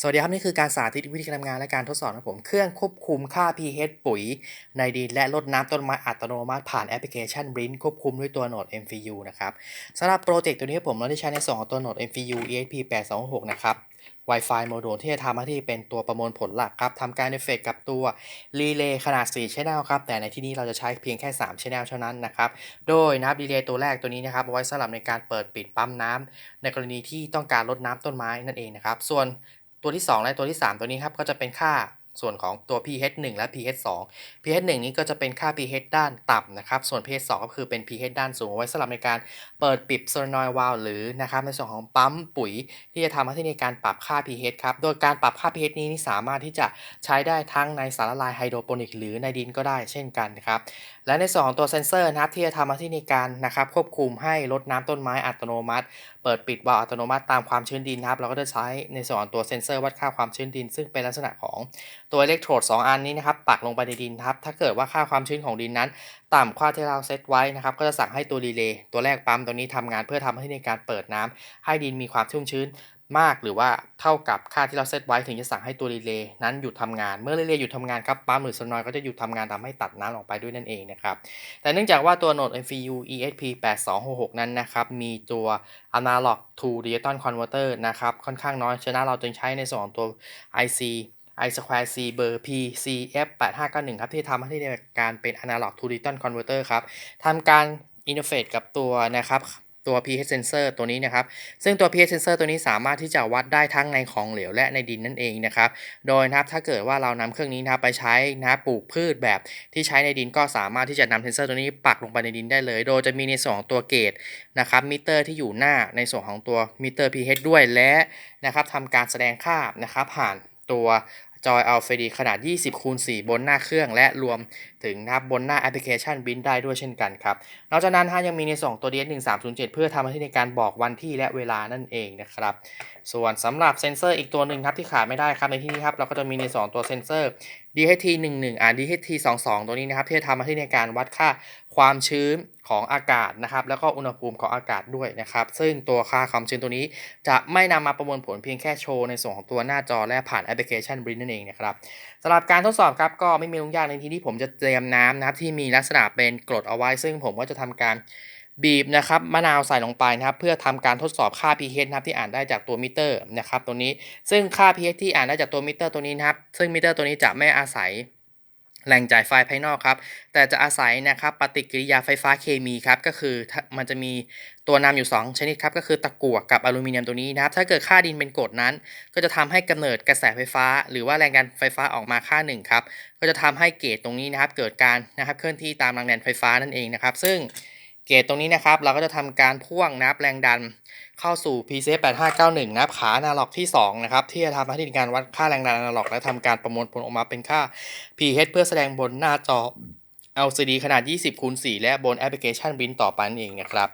สวัสดีครับ นี่คือการสาธิตวิธีการทำงานและการทดสอบนะครับผม เครื่องควบคุมค่า pH ปุ๋ย ในดินและลดน้ำต้นไม้อัตโนมัติผ่านแอปพลิเคชัน b r i n ควบคุมด้วยตัวโหนด MVU นะครับสำหรับโปรเจกต์ตัวนี้ผมเราได้ใช้ในส่วนของตัวโหนด MVU ESP 826นะครับ Wi-Fi โมดูลที่จะทำหน้าที่เป็นตัวประมวลผลหลักครับทำการเอฟเฟกกับตัวรีเลย์ขนาด 4 channel ครับ แต่ในที่นี้เราจะใช้เพียงแค่ 3 channel เท่านั้นนะครับ โดยนะครับรีเลย์ตัวแรกตัวนี้นะครับไว้สำหรับในการเปิดปิดปั๊มน้ำในกรณีที่ต้องการลดน้ำต้นไม้นั่นเองนะครับ ส่วน ตัวที่ 2 และตัวที่ 3 ตัวนี้ครับก็จะเป็นค่าส่วนของตัว pH 1 และ pH 2 pH 1 นี้ก็จะเป็นค่า pH ด้านต่ำนะครับ ส่วน pH 2 ก็คือเป็น pH ด้านสูงเอาไว้สำหรับในการเปิดปิดโซลนอยวาลหรือนะครับในส่วนของปั๊มปุ๋ย ที่จะทำหน้าที่ในการปรับค่า pH ครับ โดยการปรับค่า pH นี้นี่สามารถที่จะใช้ได้ทั้งในสารละลายไฮโดรโปนิกหรือในดินก็ได้เช่นกันครับ และในส่วนของตัวเซนเซอร์นะครับที่จะทำหน้าที่ในการนะครับควบคุมให้ลดน้ำต้นไม้อัตโนมัติ เปิดปิดวาล์วอัตโนมัติตามความชื้นดินนะครับ เราก็จะใช้ในส่วนตัวเซนเซอร์วัดค่าความชื้นดิน ซึ่งเป็นลักษณะของตัวอิเล็กโทรด 2 อันนี้นะครับปักลงไปในดินครับ ถ้าเกิดว่าค่าความชื้นของดินนั้น ต่ำกว่าที่เราเซตไว้นะครับ ก็จะสั่งให้ตัวรีเลย์ตัวแรกปั๊มตัวนี้ทำงานเพื่อทำให้ในการเปิดน้ำให้ดินมีความชุ่มชื้นมากหรือว่าเท่ากับค่าที่เราเซตไว้ถึงจะสั่งให้ตัวรีเลย์นั้นหยุดทำงาน เมื่อรีเลย์หยุดทำงานครับปั๊มหรือโซนอย์ก็จะหยุดทำงานทำให้ตัดน้ำออกไปด้วยนั่นเองนะครับแต่เนื่องจากว่าตัวโหนด MVU ESP 8266นั้นนะครับมีตัว Analog to Digital Converter นะครับค่อนข้างน้อยฉะนั้นเราจึงใช้ในส่วนของตัว IC i square c เบอร์ PCF 8591ครับที่ทำให้ในการเป็น Analog to Digital Converter ครับทำการ interface กับตัวนะครับ ตัว pH sensor ตัวนี้นะครับ ซึ่งตัว pH sensor ตัวนี้สามารถที่จะวัดได้ทั้งในของเหลวและในดินนั่นเองนะครับ โดยนะครับถ้าเกิดว่าเรานำเครื่องนี้นะครับไปใช้นะปลูกพืชแบบที่ใช้ในดินก็สามารถที่จะนำเซนเซอร์ตัวนี้ปักลงไปในดินได้เลย โดยจะมีในส่วนของตัวเกจนะครับมิเตอร์ที่อยู่หน้าในส่วนของตัวมิเตอร์ pH ด้วยและนะครับทำการแสดงค่านะครับผ่านตัวจอย LCD ขนาด 20คูณ4บนหน้าเครื่องและรวม ถึงนะครับบนหน้าแอปพลิเคชันบินได้ด้วยเช่นกันครับนอกจากนั้นฮะยังมีในส่วนของตัว DS 1307 เพื่อทำหน้าที่ในการบอกวันที่และเวลานั่นเองนะครับ ส่วนสำหรับเซนเซอร์อีกตัวหนึ่งครับที่ขาดไม่ได้ครับในที่นี้ครับเราก็จะมีในส่วนตัวเซนเซอร์ DHT 11 อ่า DHT 22 ตัวนี้นะครับที่จะทำหน้าที่ในการวัดค่าความชื้นของอากาศนะครับแล้วก็อุณหภูมิของอากาศด้วยนะครับซึ่งตัวค่าความชื้นตัวนี้ จะไม่นำมาประมวลผลเพียงแค่โชว์ในส่วนของตัวหน้าจอและผ่านแอปพลิเคชัน b r i n นั่นเองนะครับสำหรับการทดสอบครับก็ไม่มียุ่งยากในที่ที่ผมจะเตรียมน้ำนะครับที่มีลักษณะเป็นกรดเอาไว้ ซึ่งผมก็จะทำการบีบนะครับมะนาวใส่ลงไปนะครับ เพื่อทำการทดสอบค่า pH นะครับที่อ่านได้จากตัวมิเตอร์นะครับตัวนี้ซึ่งค่า pH ที่อ่านได้จากตัวมิเตอร์ตัวนี้นะครับซึ่งมิเตอร์ตัวนี้จะไม่อาศัย แหล่งจ่ายไฟภายนอกครับ แต่จะอาศัยนะครับปฏิกิริยาไฟฟ้าเคมีครับ ก็คือมันจะมีตัวนำอยู่ 2 ชนิดครับ ก็คือตะกั่วกับอลูมิเนียมตัวนี้นะครับ ถ้าเกิดค่าดินเป็นกรดนั้น ก็จะทำให้กำเนิดกระแสไฟฟ้า หรือว่าแรงดันไฟฟ้าออกมาค่าหนึ่งครับ ก็จะทำให้เกจตรงนี้นะครับ เกิดการนะครับเคลื่อนที่ตามแรงดันไฟฟ้านั่นเองนะครับ ซึ่งเกจตรงนี้นะครับ เราก็จะทำการพ่วงนะครับแรงดัน เข้าสู่ PCF 8591นะครับขาอนาล็อกที่ 2 นะครับ ที่จะทำหน้าที่ในการวัดค่าแรงดันอนาล็อก และทำการประมวลผลออกมาเป็นค่า pH เพื่อแสดงบนหน้าจอ LCD ขนาด 20คูณ4และบนแอปพลิเคชันบินต่อไปนั่นเองนะครับ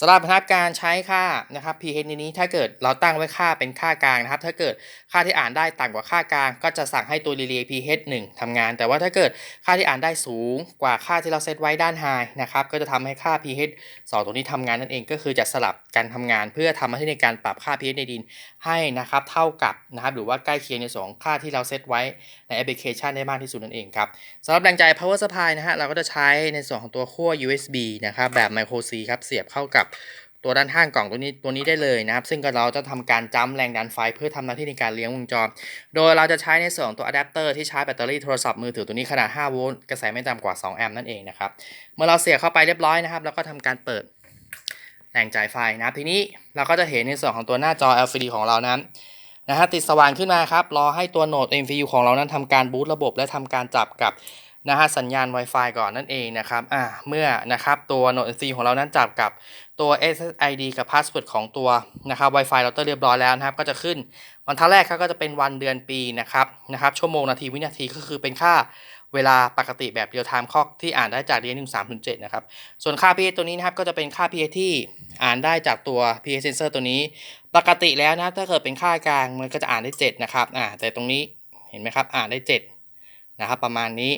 สำหรับนะครับการใช้ค่านะครับ pH นี้ถ้าเกิดเราตั้งไว้ค่าเป็นค่ากลางนะครับ ถ้าเกิดค่าที่อ่านได้ต่ำกว่าค่ากลาง ก็จะสั่งให้ตัว relay pH 1ทำงาน แต่ว่าถ้าเกิดค่าที่อ่านได้สูงกว่าค่าที่เราเซตไว้ด้าน high นะครับก็จะทำให้ค่า pH 2ตัวนี้ทำงานนั่นเองก็คือจะสลับกันทำงาน เพื่อทำหน้าที่ในการปรับค่า pH ในดินให้นะครับเท่ากับนะครับหรือว่าใกล้เคียงในส่วนของค่าที่เราเซตไว้ในแอปพลิเคชันได้มากที่สุดนั่นเองครับสำหรับแรงจ่าย power supply นะฮะเราก็จะใช้ในส่วนของตัวขั้ว USB นะครับแบบ micro C ครับเสียบเข้ากับตัวด้านข้างกล่องตัวนี้ตัวนี้ได้เลยนะครับ ซึ่งก็เราจะทำการจัมแรงดันไฟ เพื่อทำหน้าที่ในการเลี้ยงวงจร โดยเราจะใช้ในส่วนของตัวอะแดปเตอร์ที่ชาร์จแบตเตอรี่โทรศัพท์มือถือตัวนี้ขนาด 5 โวลต์กระแสไม่ต่ำกว่า 2 แอมป์นั่นเองนะครับ เมื่อเราเสียบเข้าไปเรียบร้อยนะครับ แล้วก็ทำการเปิดแหล่งจ่ายไฟนะครับทีนี้เราก็จะเห็นในส่วนของตัวหน้าจอ LCD ของเรานั้นนะฮะติดสว่างขึ้นมาครับรอให้ตัวโหนด MVU ของเรานั้นทำการบูตระบบและทำการจับกับ นะฮะสัญญาณ Wi-Fi ก่อนนั่นเองนะครับอ่าเมื่อนะครับตัวโนด c ของเรานั้นจับกับตัว SSID กับ Password ของตัวนะครับ Wi-Fi router เรียบร้อยแล้วนะครับ ก็จะขึ้นวันท่าแรกครับก็จะเป็นวันเดือนปีนะครับนะครับชั่วโมงนาทีวินาทีก็คือเป็นค่าเวลาปกติแบบเรียลไทม์ข้อที่อ่านได้จาก d n 1 3 0 7นะครับ ส่วนค่า pH ตัวนี้นะครับก็จะเป็นค่า pH ที่อ่านได้จากตัว pH sensor ตัวนี้ ปกติแล้วนะถ้าเกิดเป็นค่ากลางมันก็จะอ่านได้ 7 นะครับอ่าแต่ตรงนี้เห็นไหมครับอ่านได้7นะครับประมาณนี้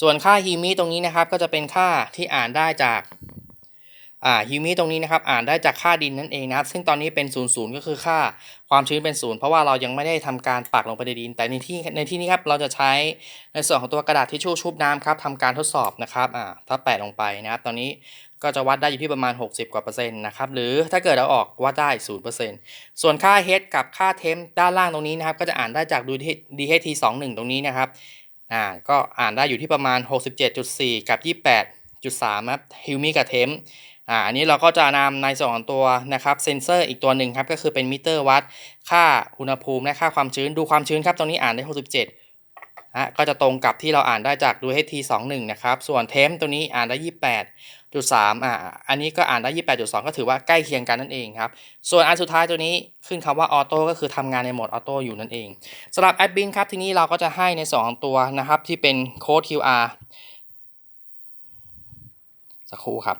ส่วนค่าฮีมิตรงนี้นะครับก็จะเป็นค่าที่อ่านได้จากอ่าฮิวมิตรงนี้นะครับอ่านได้จากค่าดินนั่นเองนะครับ ซึ่งตอนนี้เป็น0 0ก็คือค่าความชื้นเป็น0เพราะว่าเรายังไม่ได้ทำการปักลงไปในดิน แต่ในที่ในที่นี้ครับเราจะใช้ในส่วนของตัวกระดาษทิชชู่ชุบน้ำครับทำการทดสอบนะครับอ่าถ้าแปะลงไปนะครับตอนนี้ก็จะวัดได้อยู่ที่ประมาณ 60 กว่าเปอร์เซ็นต์นะครับหรือถ้าเกิดเราออกวัดได้0%ส่วนค่า h กับค่าเทมด้านล่างตรงนี้นะครับก็จะอ่านได้จากดู DHT 21ตรงนี้นะครับ อ่าก็อ่านได้อยู่ที่ประมาณ 67.4 กับ 28.3ครับฮิวมิกับเทมอ่าอันนี้เราก็จะนำในส่วนของตัวนะครับเซนเซอร์อีกตัวหนึ่งครับก็คือเป็นมิเตอร์วัด ค่าอุณหภูมิและค่าความชื้นดูความชื้นครับตรงนี้อ่านได้ 67อะก็จะตรงกับที่เราอ่านได้จากดู HT21 นะครับ ส่วนเทมตัวนี้อ่านได้ 28.3อ่าอันนี้ก็อ่านได้28.2ก็ถือว่าใกล้เคียงกันนั่นเองครับ ส่วนอันสุดท้ายตัวนี้ขึ้นคำว่าออโต้ก็คือทำงานในโหมดออโต้อยู่นั่นเองสำหรับแอดบินครับทีนี้เราก็จะให้ในสองตัวนะครับ ที่เป็นโค้ด QR สักครู่ครับ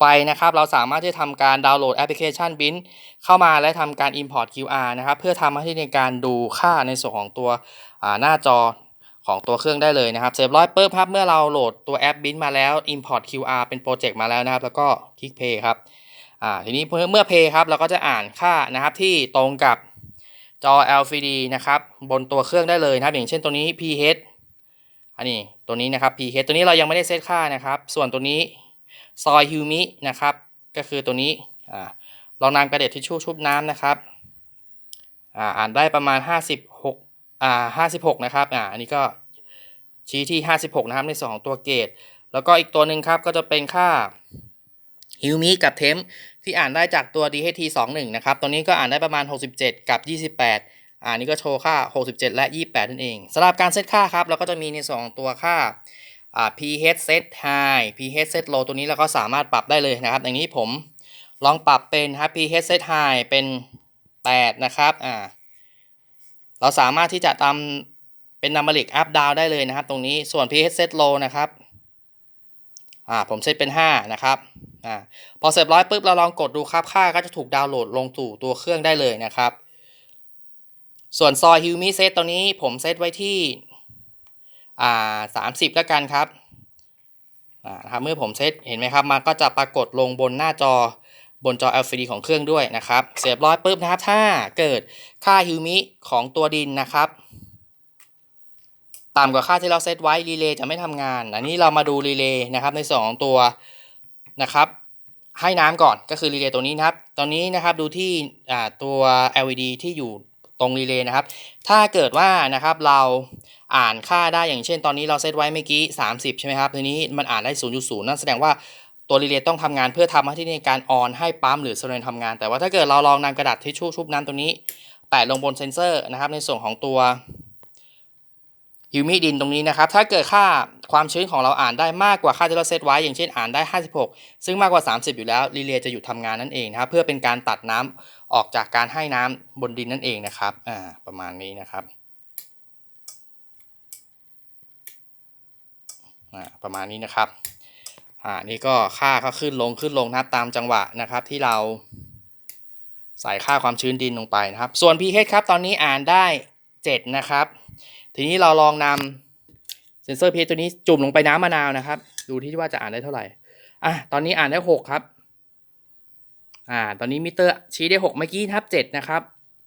ไปนะครับเราสามารถที่จะทำการดาวน์โหลดแอปพลิเคชัน b i n เข้ามาและทำการ Import QR นะครับ เพื่อทำหน้าที่ในการดูค่าในส่วนของตัวหน้าจอ ของตัวเครื่องได้เลยนะครับเสร็จร้อยเปุ๊บครับเมื่อเราโหลดตัวแอป b i n มาแล้ว Import QR เป็นโปรเจกต์มาแล้วนะครับ แล้วก็คลิก Pay ครับอ่าทีนี้เมื่อ Pay ครับเราก็จะอ่านค่านะครับที่ตรงกับจอ LCD นะครับบนตัวเครื่องได้เลยนะครับ อย่างเช่นตัวนี้ pH อันนี้ตัวนี้นะครับ pH ตัวนี้เรายังไม่ได้เซตค่านะครับ ส่วนตัวนี้ซอยฮิวมินะครับ ก็คือตัวนี้อ่าลองนำกระเด็ดทิชชู่ชุบน้ำนะครับอ่าอ่านได้ประมาณ 56 อ่า56 นะครับอ่าอันนี้ก็ชี้ที่ 56 นะครับในส่วนของตัวเกตแล้วก็อีกตัวหนึ่งครับก็จะเป็นค่าฮิวมิกับเทมที่อ่านได้จากตัว DHT 21 นะครับ ตัวนี้ก็อ่านได้ประมาณ 67 กับ 28 อ่านี่ก็โชว์ค่า 67 และ 28 นั่นเองสำหรับการเซตค่าครับ เราก็จะมีในส่วนของตัวค่าอ่า pH set high pH set low ตัวนี้เราก็สามารถปรับได้เลยนะครับ อย่างนี้ผมลองปรับเป็นครับ pH set high เป็น 8 นะครับ อ่า เราสามารถที่จะทำเป็น numeric up down ได้เลยนะครับ ตรงนี้ส่วน pH set low นะครับอ่าผมเซตเป็น 5 นะครับอ่าพอเสร็จร้อยปุ๊บเราลองกดดูครับค่าก็จะถูกดาวน์โหลดลงสู่ตัวเครื่องได้เลยนะครับ ส่วนซอยฮิวมิเซตตัวนี้ผมเซตไว้ที่อ่าสามสิบแล้วกันครับอ่าครับเมื่อผมเซตเห็นไหมครับมันก็จะปรากฏลงบนหน้าจอ บนจอ LCD ของเครื่องด้วยนะครับ เสร็จร้อยปุ๊บนะครับ ถ้าเกิดค่าฮิวมิของตัวดินนะครับต่ำกว่าค่าที่เราเซตไว้รีเลย์จะไม่ทำงาน อันนี้เรามาดูรีเลย์นะครับในส่วนของตัวนะครับให้น้ำก่อนก็คือรีเลย์ตัวนี้นะครับ ตอนนี้นะครับดูที่ตัว LED ที่อยู่ตรงรีเลย์นะครับ ถ้าเกิดว่านะครับเราอ่านค่าได้อย่างเช่น ตอนนี้เราเซตไว้เมื่อกี้ 30 ใช่ไหมครับทีนี้มันอ่านได้ 0.0 นั่นแสดงว่า ตัวรีเลย์ต้องทำงานเพื่อทำหน้าที่ในการออนให้ปั๊มหรือโซเลนทำงาน แต่ว่าถ้าเกิดเราลองนำกระดาษทิชชู่ชุบน้ำตัวนี้ แปะลงบนเซนเซอร์นะครับ ในส่วนของตัวฮิวมิดินตรงนี้นะครับ ถ้าเกิดค่าความชื้นของเราอ่านได้มากกว่าค่าที่เราเซตไว้ อย่างเช่นอ่านได้ 56 ซึ่งมากกว่า 30 อยู่แล้วรีเลย์จะหยุดทำงานนั่นเองนะครับ เพื่อเป็นการตัดน้ำออกจากการให้น้ำบนดินนั่นเองนะครับอ่าประมาณนี้นะครับอ่าประมาณนี้นะครับ อ่านี่ก็ค่าก็ขึ้นลงขึ้นลงนะครับตามจังหวะนะครับที่เรา ใส่ค่าความชื้นดินลงไปนะครับ ส่วน pH ครับตอนนี้อ่านได้ 7 นะครับ ทีนี้เราลองนำเซนเซอร์ pH ตัวนี้จุ่มลงไปน้ำมะนาวนะครับ ดูที่ว่าจะอ่านได้เท่าไหร่อะตอนนี้อ่านได้ 6 ครับอ่าตอนนี้มิเตอร์ชี้ได้ 6 เมื่อกี้ทับ 7 นะครับ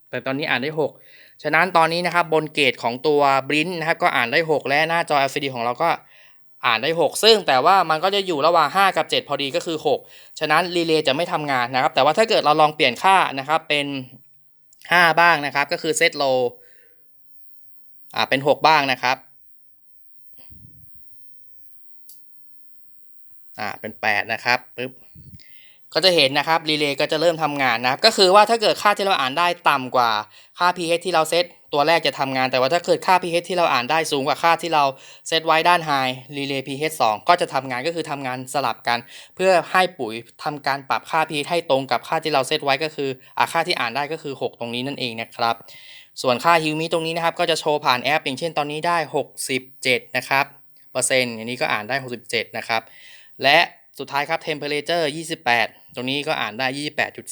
แต่ตอนนี้อ่านได้ 6 ฉะนั้นตอนนี้นะครับบนเกตของตัวบรินนะครับก็อ่านได้ 6 และหน้าจอ LCD ของเราก็ อ่านได้ 6 ซึ่งแต่ว่ามันก็จะอยู่ระหว่าง 5 กับ 7 พอดีก็คือ 6 ฉะนั้นรีเลย์จะไม่ทำงานนะครับ แต่ว่าถ้าเกิดเราลองเปลี่ยนค่านะครับเป็น 5 บ้างนะครับ ก็คือเซตโลอ่าเป็น 6 บ้างนะครับอ่าเป็น 8 นะครับปึ๊บ ก็จะเห็นนะครับรีเลย์ก็จะเริ่มทำงานนะครับก็คือว่าถ้าเกิดค่าที่เราอ่านได้ต่ำกว่าค่า pH ที่เราเซตตัวแรกจะทำงาน แต่ว่าถ้าเกิดค่า pH ที่เราอ่านได้สูงกว่าค่าที่เราเซตไว้ด้าน high รีเลย์ pH 2 ก็จะทำงานก็คือทำงานสลับกัน เพื่อให้ปุ๋ยทำการปรับค่า pH ให้ตรงกับค่าที่เราเซตไว้ก็คืออ่าค่าที่อ่านได้ก็คือ 6 ตรงนี้นั่นเองนะครับ ส่วนค่าฮิวมิตรงนี้นะครับก็จะโชว์ผ่านแอป อย่างเช่นตอนนี้ได้ 67 นะครับเปอร์เซ็นต์อย่างนี้ก็อ่านได้ 67 นะครับและสุดท้ายครับ temperature 28 ตรงนี้ก็อ่านได้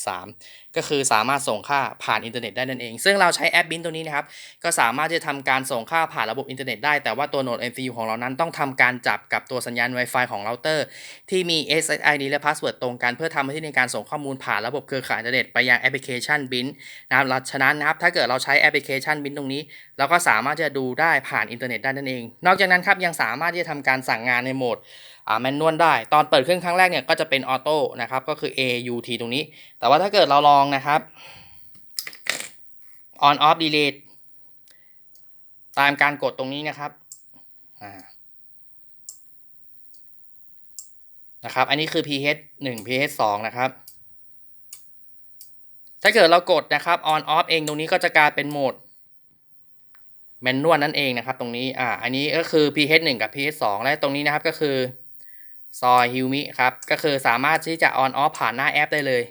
28.3 ก็คือสามารถส่งค่าผ่านอินเทอร์เน็ตได้นั่นเอง ซึ่งเราใช้แอปบินตัวนี้นะครับ ก็สามารถจะทำการส่งค่าผ่านระบบอินเทอร์เน็ตได้ แต่ว่าตัวโหนด MCU ของเรานั้นต้องทำการจับกับตัวสัญญาณ Wi-Fi ของเราเตอร์ ที่มี SSID และ Password ตรงกันเพื่อทำหน้าที่ในการส่งข้อมูลผ่านระบบเครือข่ายอินเทอร์เน็ตไปยังแอปพลิเคชันบินนะครับฉะนั้นนะครับถ้าเกิดเราใช้แอปพลิเคชันบินตรงนี้ เราก็สามารถจะดูได้ผ่านอินเทอร์เน็ตได้นั่นเอง นอกจากนั้นครับยังสามารถที่จะทำการสั่งงานในโหมดอ่าแมนนวลได้ ตอนเปิดเครื่องครั้งแรกเนี่ยก็จะเป็นออโต้นะครับก็คือ AUT ตรงนี้ แต่ว่าถ้าเกิดเราลองนะครับ on off delete ตามการกดตรงนี้นะครับนะครับ อันนี้คือ pH 1 pH 2นะครับ ถ้าเกิดเรากดนะครับ on off เองตรงนี้ก็จะกลายเป็นโหมดแมนนวลนั่นเองนะครับ ตรงนี้ อ่า อันนี้ก็คือ pH 1 กับ pH 2 และตรงนี้นะครับก็คือ ซอยฮิวมิครับ ก็คือสามารถที่จะ on off ผ่านหน้าแอปได้เลย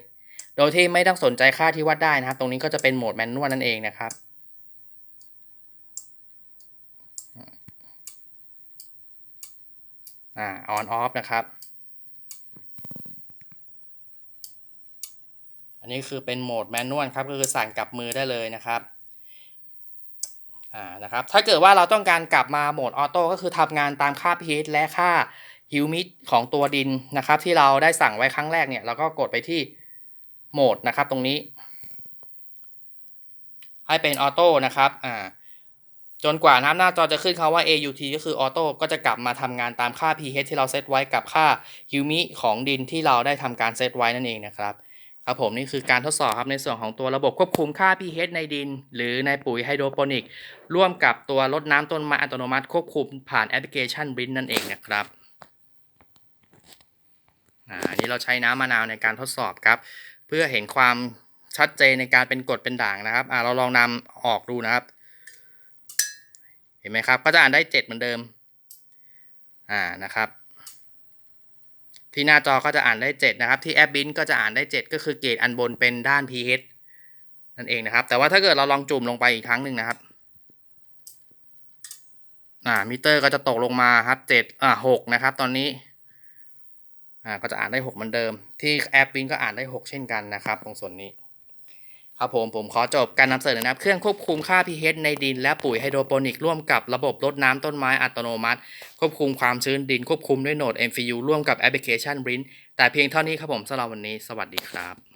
โดยที่ไม่ต้องสนใจค่าที่วัดได้นะครับ ตรงนี้ก็จะเป็นโหมดแมนนวลนั่นเองนะครับอ่า on off นะครับ อันนี้คือเป็นโหมดแมนนวลครับ ก็คือสั่งกลับมือได้เลยนะครับอ่านะครับ ถ้าเกิดว่าเราต้องการกลับมาโหมดออโต้ก็คือทำงานตามค่า pH และค่า ฮิวมิดของตัวดินนะครับ ที่เราได้สั่งไว้ครั้งแรกเนี่ยเราก็กดไปที่โหมดนะครับตรงนี้ ให้เป็นออโต้นะครับอ่าจนกว่าน้ำหน้าจอจะขึ้นคำว่า AUT ก็คือออโต้ก็จะกลับมาทำงานตามค่า pH ที่เราเซตไว้กับค่าฮิวมิของดินที่เราได้ทำการเซตไว้นั่นเองนะครับครับผมนี่คือการทดสอบครับในส่วนของตัวระบบควบคุมค่า pH ในดิน หรือในปุ๋ยไฮโดรโปนิก ร่วมกับตัวรดน้ำต้นไม้อัตโนมัติควบคุมผ่านแอปพลิเคชันบรินนั่นเองนะครับ อ่าอันนี้เราใช้น้ำมะนาวในการทดสอบครับ เพื่อเห็นความชัดเจนในการเป็นกรดเป็นด่างนะครับอ่าเราลองนำออกดูนะครับ เห็นไหมครับ ก็จะอ่านได้เจ็ดเหมือนเดิม อ่านะครับ ที่หน้าจอก็จะอ่านได้7นะครับ ที่แอปบินก็จะอ่านได้7ก็คือเกรดอันบนเป็นด้าน pH นั่นเองนะครับ แต่ว่าถ้าเกิดเราลองจุ่มลงไปอีกครั้งหนึ่งนะครับอ่ามิเตอร์ก็จะตกลงมาครับ7อ่า6นะครับ ตอนนี้ อ่าก็จะอ่านได้6เหมือนเดิม ที่แอปวินก็อ่านได้ 6 เช่นกันนะครับ ตรงส่วนนี้ ครับผมผมขอจบการนำเสนอนะครับเครื่องควบคุมค่า pH ในดินและปุ๋ยไฮโดรโปนิกร่วมกับระบบรดน้ำต้นไม้อัตโนมัติ ควบคุมความชื้นดินควบคุมด้วยโหนด MFU ร่วมกับแอปพลิเคชัน Brin แต่เพียงเท่านี้ครับผมสำหรับวันนี้ สวัสดีครับ